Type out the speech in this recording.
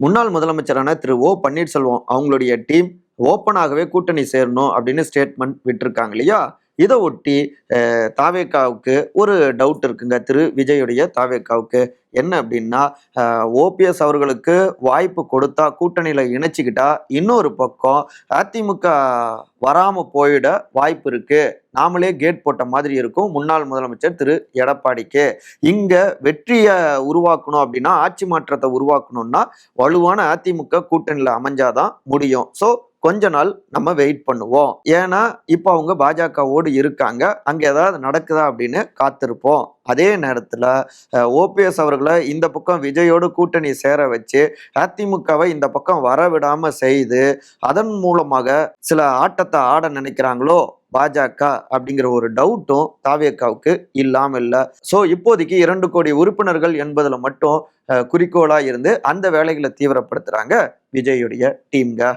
முன்னாள் முதலமைச்சரான திரு ஓ பன்னீர்செல்வம் அவங்களுடைய டீம் ஓப்பனாகவே கூட்டணி சேரணும் அப்படின்னு ஸ்டேட்மெண்ட் விட்டுருக்காங்க இல்லையா? இதை ஒட்டி தாவேக்காவுக்கு ஒரு டவுட் இருக்குங்க. திரு விஜயுடைய தாவேக்காவுக்கு. என்ன அப்படின்னா ஓபிஎஸ் அவர்களுக்கு வாய்ப்பு கொடுத்தா கூட்டணியில் இணைச்சிக்கிட்டா இன்னொரு பக்கம் அதிமுக வராமல் போயிட வாய்ப்பு இருக்குது நாமளே கேட் போட்ட மாதிரி இருக்கும். முன்னாள் முதலமைச்சர் திரு எடப்பாடிக்கு. இங்கே வெற்றியை உருவாக்கணும் அப்படின்னா ஆட்சி மாற்றத்தை உருவாக்கணும்னா வலுவான அதிமுக கூட்டணியில் அமைஞ்சாதான் முடியும். ஸோ கொஞ்ச நாள் நம்ம வெயிட் பண்ணுவோம். ஏன்னா இப்போ அவங்க பாஜகவோடு இருக்காங்க. அங்கே ஏதாவது நடக்குதா அப்படின்னு காத்திருப்போம். அதே நேரத்தில் ஓபிஎஸ் அவர்களை இந்த பக்கம் விஜயோடு கூட்டணி சேர வச்சு அதிமுகவை இந்த பக்கம் வர செய்து அதன் மூலமாக சில ஆட்டத்தை ஆட நினைக்கிறாங்களோ பாஜக அப்படிங்கிற ஒரு டவுட்டும் தாவியக்காவுக்கு இல்லாம இல்லை ஸோ இப்போதைக்கு இரண்டு கோடி உறுப்பினர்கள் என்பதில் மட்டும் குறிக்கோளாக இருந்து அந்த வேலைகளை தீவிரப்படுத்துறாங்க விஜயுடைய டீம்க